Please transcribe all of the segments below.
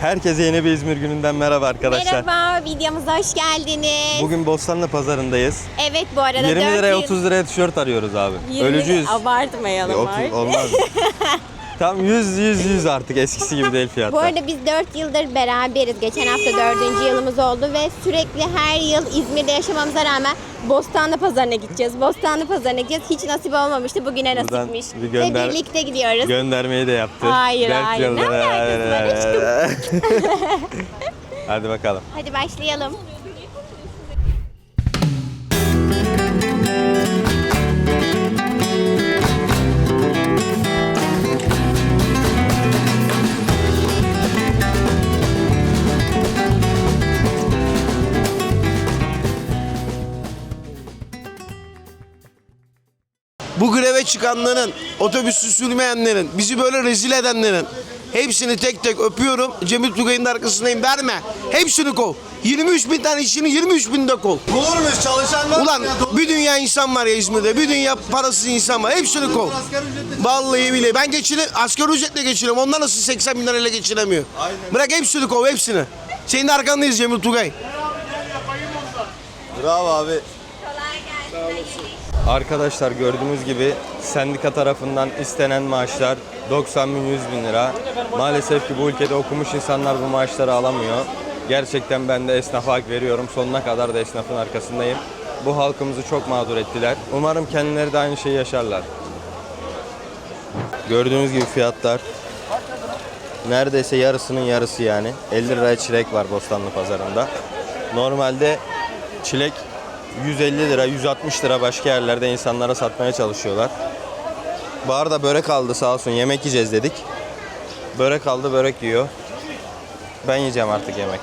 Herkese yeni bir İzmir gününden merhaba arkadaşlar. Merhaba, videomuza hoş geldiniz. Bugün Bostanlı pazarındayız. Evet bu arada 20 dört liraya yıl- 30 liraya tişört arıyoruz abi. 20 Ölücüyüz. Abartmayalım E, 30 artık. olmaz. Tam 100 100 100 artık eskisi gibi değil Bu fiyatlar. arada biz 4 yıldır beraberiz. Geçen hafta 4. yılımız oldu ve sürekli her yıl İzmir'de yaşamamıza rağmen Bostanlı Pazarı'na gideceğiz. Bostanlı Pazarı'na gideceğiz. Hiç nasip olmamıştı. Bugüne Buradan nasipmiş. bir gönder- Ve birlikte gidiyoruz. Göndermeyi de yaptı. Hayır, Dört hayır. yıldır- Ne alakası var? Hadi bakalım. Hadi başlayalım. Çıkanların, otobüsü sürmeyenlerin, bizi böyle rezil edenlerin hepsini tek tek öpüyorum. Cemil Tugay'ın da arkasındayım. Verme. Hepsini kov. 23 bin tane işçinin 23 bin de kov. Olur muyuz çalışanlar? Ulan bir dünya insan var ya İzmir'de. Bir dünya parasız insan var. Hepsini kov. Vallahi bile. Ben geçine asgari ücretle geçiniyorum. Onlar nasıl 80 bin lirayla geçinemiyor. Bırak hepsini kov hepsini. Senin de arkandayız Cemil Tugay. Bravo abi. Arkadaşlar gördüğünüz gibi sendika tarafından istenen maaşlar 90 bin 100 bin lira. Maalesef ki bu ülkede okumuş insanlar bu maaşları alamıyor. Gerçekten ben de esnafa hak veriyorum. Sonuna kadar da esnafın arkasındayım. Bu halkımızı çok mağdur ettiler. Umarım kendileri de aynı şeyi yaşarlar. Gördüğünüz gibi fiyatlar neredeyse yarısının yarısı yani. 50 liraya çilek var Bostanlı pazarında. Normalde çilek 150 lira, 160 lira başka yerlerde insanlara satmaya çalışıyorlar. Bahar da börek aldı sağ olsun yemek yiyeceğiz dedik. Börek aldı börek yiyor. Ben yiyeceğim artık yemek.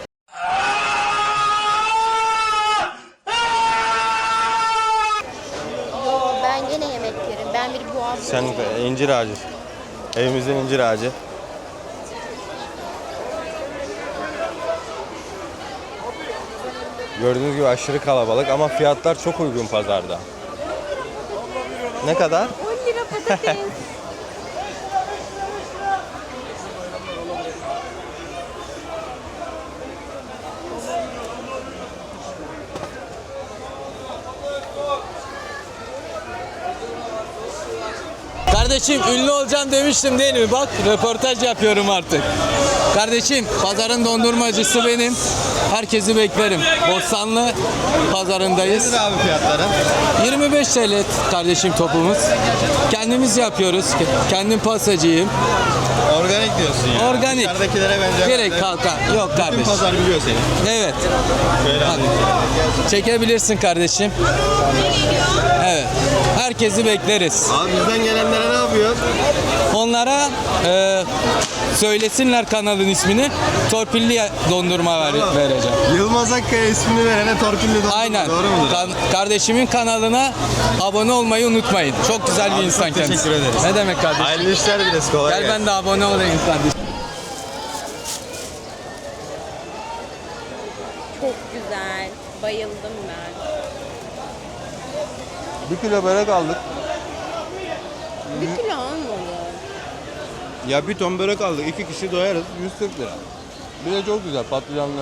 Ben gene yemek yerim. Ben bir boğaz Sen incir ağacı. Evimizin incir ağacı. Gördüğünüz gibi aşırı kalabalık ama fiyatlar çok uygun pazarda. Ne kadar? 10 lira patates. Kardeşim ünlü olacağım demiştim değil mi? Bak röportaj yapıyorum artık. Kardeşim pazarın dondurmacısı benim. Herkesi beklerim. Bostanlı pazarındayız. abi fiyatları? 25 TL kardeşim topumuz. Kendimiz yapıyoruz. Kendim pasacıyım. Organik diyorsun ya. Organik. Dışarıdakilere benzer. Gerek kalka. Yok Bütün kardeşim. pazar biliyor seni. Evet. Şöyle alayım. Çekebilirsin kardeşim. Evet. Herkesi bekleriz. Abi bizden gelenlere ne yapıyor? Onlara e, söylesinler kanalın ismini. Torpilli dondurma ver, Tamam. vereceğim. Yılmaz Akkaya ismini verene torpilli dondurma. Aynen. Doğru mudur? Kan- kardeşimin kanalına abone olmayı unutmayın. Çok güzel bir insan çok kendisi. teşekkür ederiz. Ne demek kardeşim? Hayırlı işler dileriz. Kolay Gel gelsin. ben de abone olayım kardeşim. Çok güzel. Bayıldım ben. Bir kilo börek aldık. Bir kilo olmadı. Ya bir ton börek aldık. iki kişi doyarız. 140 lira. Bir de çok güzel patlıcanlı.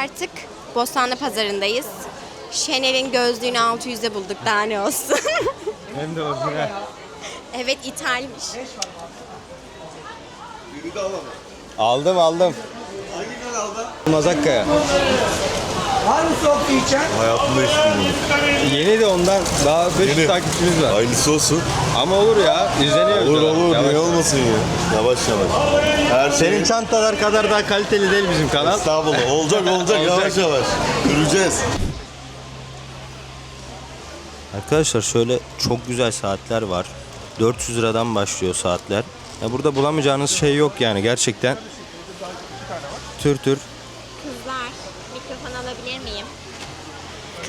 Artık Bostanlı Pazarı'ndayız. Chanel'in gözlüğünü 600'e bulduk daha ne olsun. Hem de orijinal. evet ithalmiş. Aldım aldım. Mazakkaya. Hayatımda hiç Yeni de ondan daha 500 takipçimiz var. Hayırlısı olsun. Ama olur ya izleniyor. Olur videolar. olur. Yavaş. Niye olmasın ya? Yavaş yavaş. Her şey... Senin çantalar kadar daha kaliteli değil bizim kanal. Estağfurullah. Olacak olacak. yavaş yavaş. Göreceğiz. Arkadaşlar şöyle çok güzel saatler var. 400 liradan başlıyor saatler. Ya burada bulamayacağınız şey yok yani gerçekten. Tür tür.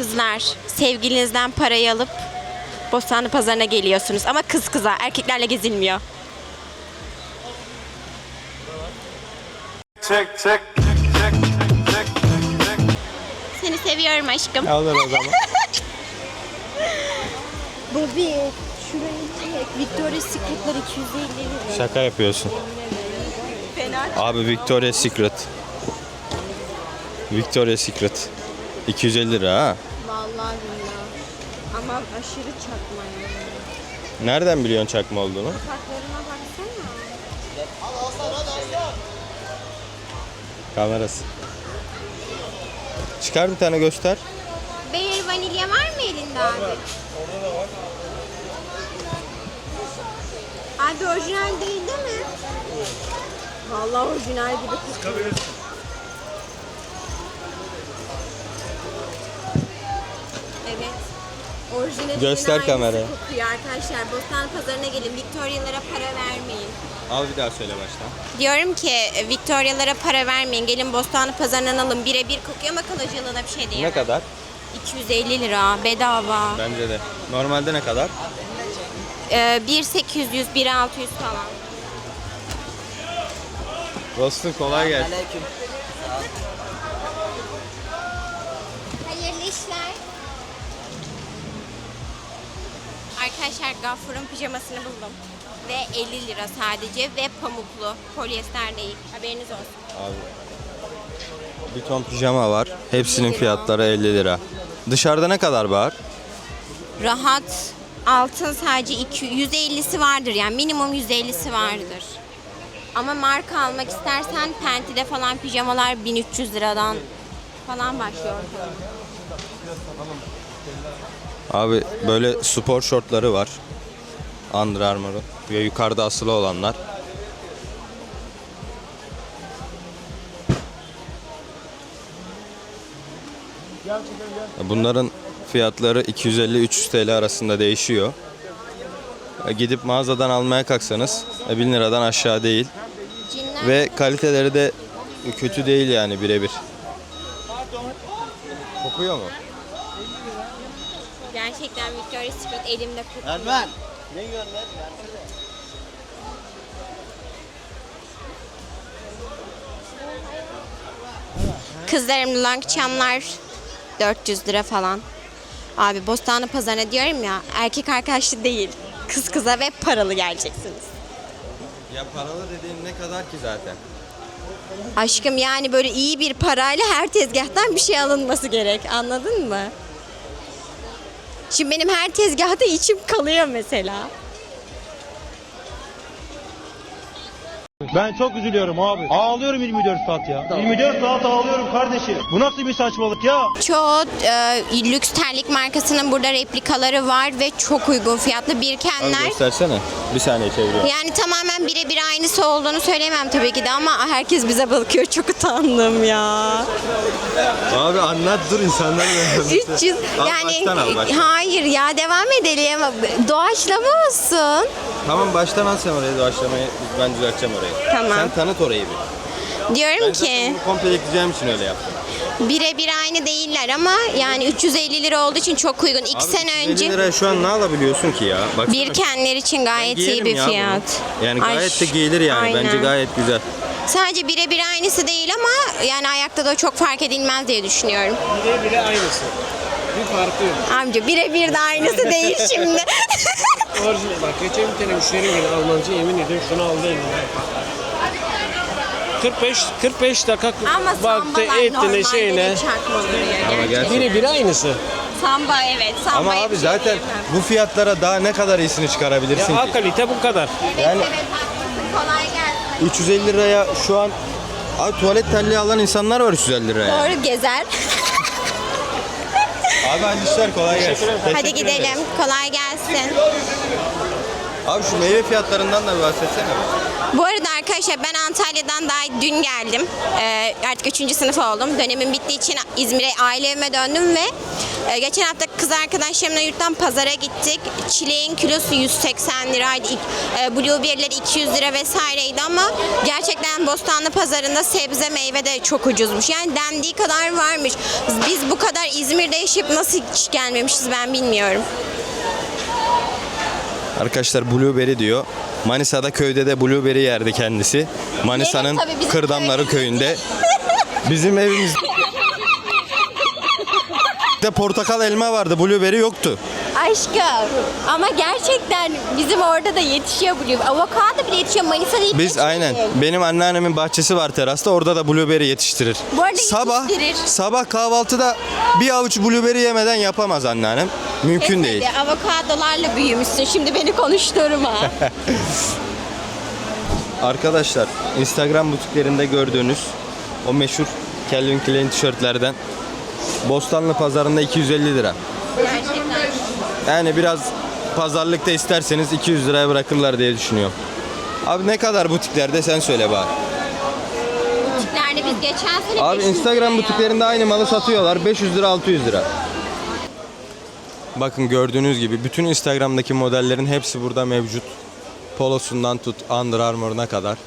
Kızlar sevgilinizden parayı alıp Bostanlı pazarına geliyorsunuz ama kız kıza erkeklerle gezilmiyor. Seni seviyorum aşkım. Alır o zaman. Bobby şurayı çek. Victoria's Secret'lar 250 lira. Şaka yapıyorsun. Fena. Abi Victoria's Secret. Victoria's Secret. 250 lira ha. Vallahi billahi. Ama aşırı çakma yani. Nereden biliyorsun çakma olduğunu? Kapaklarına baksana. Kamerası. Çıkar bir tane göster. Bear vanilya var mı elinde abi? Abi orijinal değil değil mi? Vallahi orijinal gibi kokuyor. Orijinal Göster kameraya. kokuyor arkadaşlar. Bostan pazarına gelin. Victoria'lara para vermeyin. Al bir daha söyle baştan. Diyorum ki e, Victoria'lara para vermeyin. Gelin Bostanlı pazarından alın. Birebir kokuyor ama kalıcılığına bir şey değil. Ne kadar? 250 lira bedava. Bence de. Normalde ne kadar? Ee, 1800, 1600 falan. Dostum kolay gelsin. Hayırlı Arkadaşlar Gaffur'un pijamasını buldum. Ve 50 lira sadece ve pamuklu. Polyester değil. Haberiniz olsun. Abi. Bir ton pijama var. Hepsinin fiyatları 50 lira. Dışarıda ne kadar var? Rahat altın sadece 200, 150'si vardır yani minimum 150'si vardır. Ama marka almak istersen Penti'de falan pijamalar 1300 liradan falan başlıyor. Abi böyle spor şortları var. Under Armour'un. Ve yukarıda asılı olanlar. Bunların fiyatları 250-300 TL arasında değişiyor. E, Gidip mağazadan almaya kalksanız e, 1000 liradan aşağı değil. Ve kaliteleri de kötü değil yani birebir. Kokuyor mu? Gerçekten Victoria's Secret elimde kokuyor. Ermen. Kızlarım long çamlar 400 lira falan. Abi Bostanlı pazarına diyorum ya erkek arkadaşlı değil. Kız kıza ve paralı geleceksiniz. Ya paralı dediğin ne kadar ki zaten? Aşkım yani böyle iyi bir parayla her tezgahtan bir şey alınması gerek. Anladın mı? Şimdi benim her tezgahta içim kalıyor mesela. Ben çok üzülüyorum abi. Ağlıyorum 24 saat ya. 24 saat ağlıyorum kardeşim. Bu nasıl bir saçmalık ya? Çoğu e, lüks terlik markasının burada replikaları var ve çok uygun fiyatlı Abi birkenler. göstersene. Bir saniye çeviriyorum. Yani tamamen birebir aynısı olduğunu söyleyemem tabii ki de ama herkes bize bakıyor. Çok utandım ya. Abi anlat dur insanlar 300 Al yani baştan al baştan. hayır ya devam edelim. Doğaçlama olsun. Tamam baştan al sen orayı doğaçlamayı ben düzelteceğim orayı. Tamam. Sen tanıt orayı bir. Diyorum Ben ki bunu komple ekleyeceğim için öyle yaptım. birebir aynı değiller ama yani 350 lira olduğu için çok uygun. 2 Abi sene 350 önce liraya şu an ne alabiliyorsun ki ya? Baksana. birkenler için gayet iyi Giyerim bir ya bunu. fiyat. Yani Ay, gayet de giyilir yani. aynen. Bence gayet güzel. Sadece birebir aynısı değil ama yani ayakta da çok fark edilmez diye düşünüyorum. Bire bire aynısı. Bir farkı yok. Amca birebir de aynısı değil şimdi. Orijinal. Bak geçen bir tane müşterim geldi Almancı yemin ediyorum şunu aldı eline. 45 45 dakika ama sambalar etine normalde şeyine. çakma Ama gerçekten. gerçekten. Bire bire aynısı. Samba evet. Ama Sambaya abi bir zaten bu fiyatlara daha ne kadar iyisini çıkarabilirsin Ya A ki? kalite bu kadar. Yani Evet haklısın. Kolay gelsin. 350 liraya şu an Abi tuvalet terliği alan insanlar var 350 liraya. Doğru gezer. Abi hadi işler kolay gelsin. Hadi Teşekkür gidelim. ederiz. Kolay gelsin. Abi şu meyve fiyatlarından da bir bahsetsene. Bu arada arkadaşlar ben Antalya'dan daha dün geldim. Ee, artık 3. sınıf oldum. Dönemim bittiği için İzmir'e aile evime döndüm ve Ee, geçen hafta kız arkadaşlarımla yurttan pazara gittik. Çileğin kilosu 180 liraydı. E, blueberry'leri 200 lira vesaireydi ama gerçekten Bostanlı pazarında sebze meyve de çok ucuzmuş. Yani dendiği kadar varmış. Biz bu kadar İzmir'de yaşayıp nasıl hiç gelmemişiz ben bilmiyorum. Arkadaşlar blueberry diyor. Manisa'da köyde de blueberry yerdi kendisi. Manisa'nın tabii, bizim Kırdamları köyünde. Bizim evimiz de portakal elma vardı. Blueberry yoktu. Aşkım ama gerçekten bizim orada da yetişiyor blueberry. Avokado bile yetişiyor. Manisa'da hiç Biz aynen. Benim anneannemin bahçesi var terasta. Orada da blueberry yetiştirir. Bu arada sabah yetiştirir. sabah kahvaltıda bir avuç blueberry yemeden yapamaz anneannem. Mümkün değil. Avokadolarla büyümüşsün. Şimdi beni konuşturma. Arkadaşlar Instagram butiklerinde gördüğünüz o meşhur Calvin Klein tişörtlerden Bostanlı pazarında 250 lira. gerçekten. Yani biraz pazarlıkta isterseniz 200 liraya bırakırlar diye düşünüyorum. Abi ne kadar butiklerde sen söyle bari. Nerede biz geçen sene Abi 500 Instagram liraya butiklerinde aynı malı satıyorlar. 500 lira 600 lira. Bakın gördüğünüz gibi bütün Instagram'daki modellerin hepsi burada mevcut. Polosundan tut Under Armour'una kadar.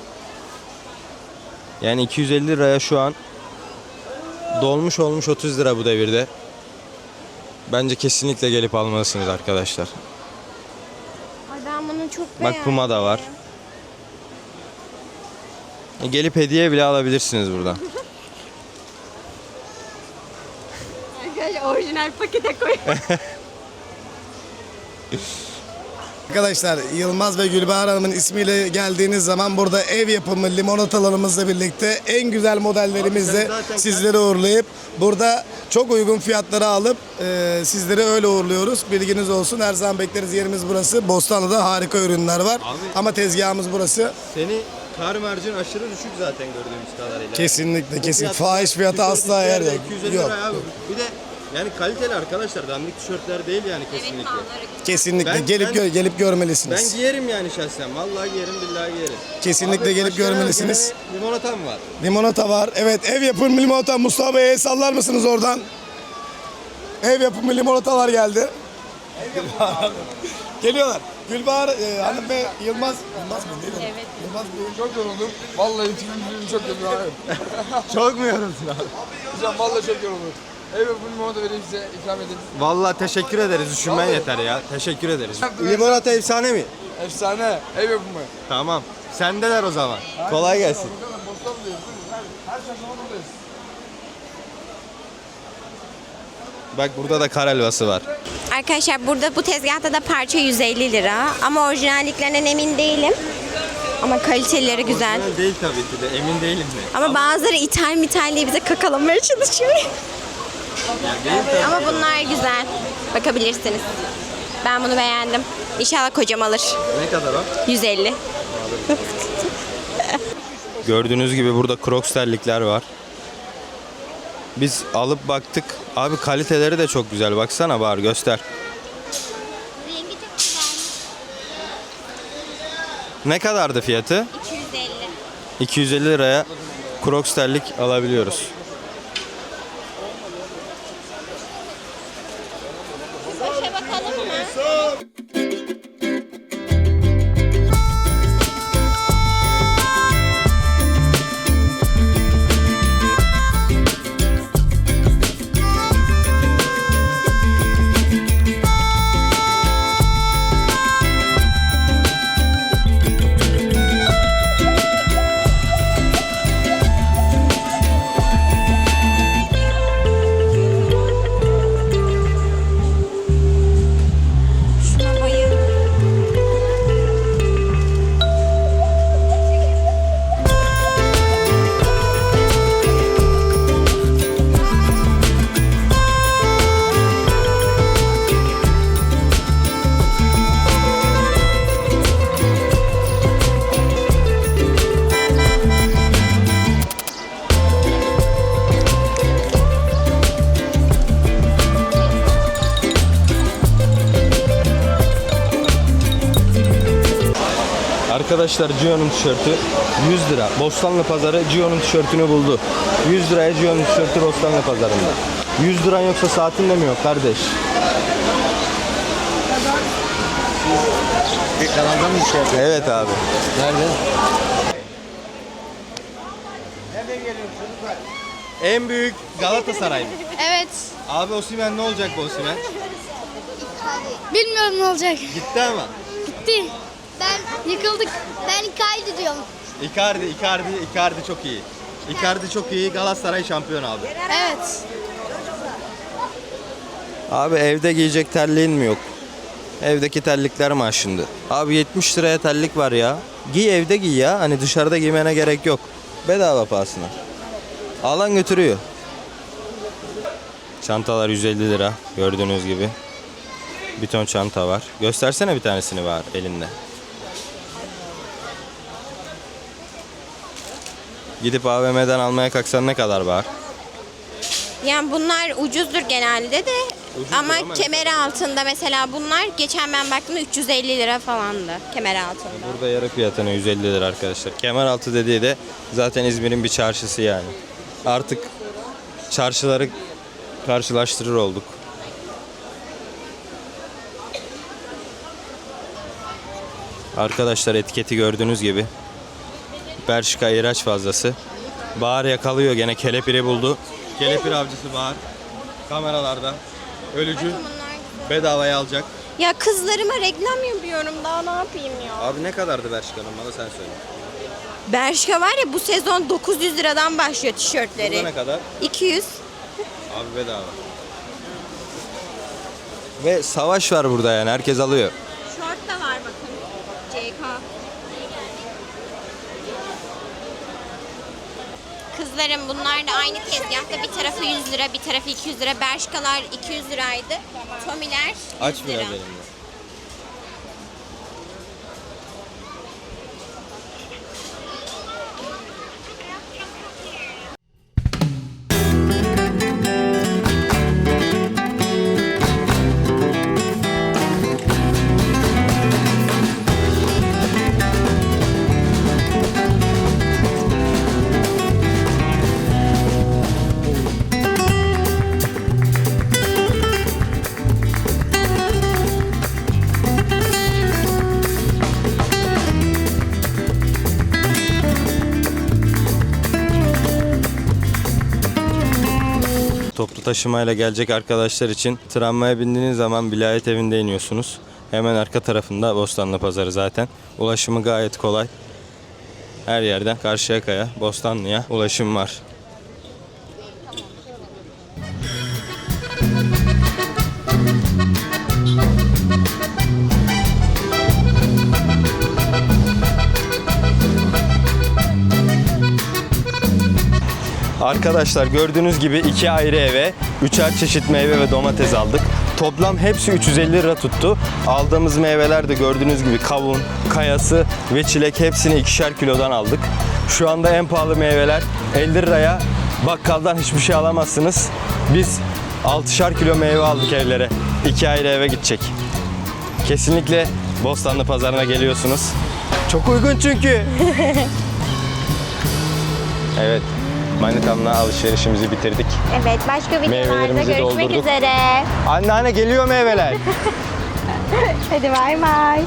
Yani 250 liraya şu an dolmuş olmuş 30 lira bu devirde. Bence kesinlikle gelip almalısınız arkadaşlar. Ay ben bunu çok Bak beğendim. Puma da var. E, Gelip hediye bile alabilirsiniz buradan. Arkadaşlar orijinal pakete koy. Arkadaşlar Yılmaz ve Gülbahar Hanım'ın ismiyle geldiğiniz zaman burada ev yapımı limonatalarımızla birlikte en güzel modellerimizle sizleri uğurlayıp burada çok uygun fiyatlara alıp e, sizleri öyle uğurluyoruz. Bilginiz olsun her zaman bekleriz yerimiz burası. Bostanlı'da harika ürünler var ama tezgahımız burası. Seni kar marjin aşırı düşük zaten gördüğümüz kadarıyla. Kesinlikle kesin. Fahiş fiyatı asla yer yok. 250 Yok. lira abi. Bir de yani kaliteli arkadaşlar dandik tişörtler değil yani kesinlikle. Kesinlikle Ben- gelip ben- gö- gelip Ben görmelisiniz. giyerim yani şahsen. Vallahi giyerim billahi giyerim. Kesinlikle Abi, gelip başka görmelisiniz. gene Limonatam var. Limonata var. Evet ev yapımı limonata. Mustafa Bey'e sallar mısınız oradan? Ev yapımı limonatalar geldi. Geliyorlar. Gülbahar e, Hanım ve Yılmaz. Yılmaz mı? Değil mi? Evet. Yılmaz Bey. Çok yoruldum. Vallahi tüm çok yoruldum abi. Çok mu yoruldun abi? Hocam vallahi çok yoruldum. Evet bu limonata vereyim size ikram edin. Vallahi teşekkür ederiz. Düşünmen yeter ya. Teşekkür ederiz. Limonata efsane mi? Efsane. Ev yapımı. Tamam. Sendeler o zaman. Kolay gelsin. Her buradayız. Bak burada da kar helvası var. Arkadaşlar burada bu tezgahta da parça 150 lira. Ama orijinalliklerinden emin değilim. Ama kaliteleri güzel. Değil tabii ki de emin değilim de. Ama bazıları ithal mithal diye bize kakalamaya çalışıyor. Ama bunlar güzel. Bakabilirsiniz. Ben bunu beğendim. İnşallah kocam alır. Ne kadar o? 150. Gördüğünüz gibi burada Crocs terlikler var. Biz alıp baktık. Abi kaliteleri de çok güzel. Baksana var göster. Ne kadardı fiyatı? 250. 250 liraya Crocs terlik alabiliyoruz. Arkadaşlar Gio'nun tişörtü 100 lira. Bostanlı pazarı Gio'nun tişörtünü buldu. 100 liraya Gio'nun tişörtü Bostanlı pazarında. 100 liran yoksa saatinde mi yok kardeş? Evet abi. Nerede? En büyük Galatasaray mı? Evet. Abi Osimhen ne olacak bu Osimhen? Bilmiyorum ne olacak. Gitti ama. Gitti. Ben yıkıldık. Ben Icardi diyorum. Icardi, Icardi, Icardi çok iyi. Icardi çok iyi. Galatasaray şampiyon abi. Evet. Abi evde giyecek terliğin mi yok? Evdeki terlikler mi aşındı? Abi 70 liraya terlik var ya. Giy evde giy ya. Hani dışarıda giymene gerek yok. Bedava pahasına. Alan götürüyor. Çantalar 150 lira gördüğünüz gibi. Bir ton çanta var. Göstersene bir tanesini var elinde. Gidip AVM'den almaya kalksan ne kadar var? Yani bunlar ucuzdur genelde de ama ama ne kemer altında mesela bunlar geçen ben baktığımda 350 lira falandı kemer altında. Burada yarı fiyatına 150 lira arkadaşlar. Kemeraltı dediği de zaten İzmir'in bir çarşısı yani. Artık çarşıları karşılaştırır olduk. Arkadaşlar etiketi gördüğünüz gibi Bershka ihraç fazlası. Bahar yakalıyor gene kelepiri buldu. Kelepir avcısı Bahar. Kameralarda. Ölücü. Bedavaya alacak. Ya kızlarıma reklam yapıyorum daha ne yapayım ya. Abi ne kadardı Bershka'nın bana sen söyle. Bershka var ya bu sezon 900 liradan başlıyor Burada tişörtleri. ne kadar? 200. Abi bedava. Ve savaş var burada yani herkes alıyor. Şort da var bakın. CK. Kızlarım bunlar da aynı tezgahta bir tarafı 100 lira bir tarafı 200 lira. Bershkalar 200 liraydı. Tomiler 100 Aç lira. biraz Toplu taşımayla gelecek arkadaşlar için tramvaya bindiğiniz zaman vilayet evinde iniyorsunuz. Hemen arka tarafında Bostanlı Pazarı zaten. Ulaşımı gayet kolay. Her yerden Karşıyaka'ya, Bostanlı'ya ulaşım var. Arkadaşlar gördüğünüz gibi iki ayrı eve üçer çeşit meyve ve domates aldık. Toplam hepsi 350 lira tuttu. Aldığımız meyveler de gördüğünüz gibi kavun, kayası ve çilek hepsini ikişer kilodan aldık. Şu anda en pahalı meyveler 50 liraya bakkaldan hiçbir şey alamazsınız. Biz 6'şar kilo meyve aldık evlere. İki ayrı eve gidecek. Kesinlikle Bostanlı Pazarı'na geliyorsunuz. Çok uygun çünkü. Evet. Manitamla alışverişimizi bitirdik. Evet başka videolarda Meyvelerimizi görüşmek doldurduk. üzere. Anneanne geliyor meyveler. Hadi bay bay.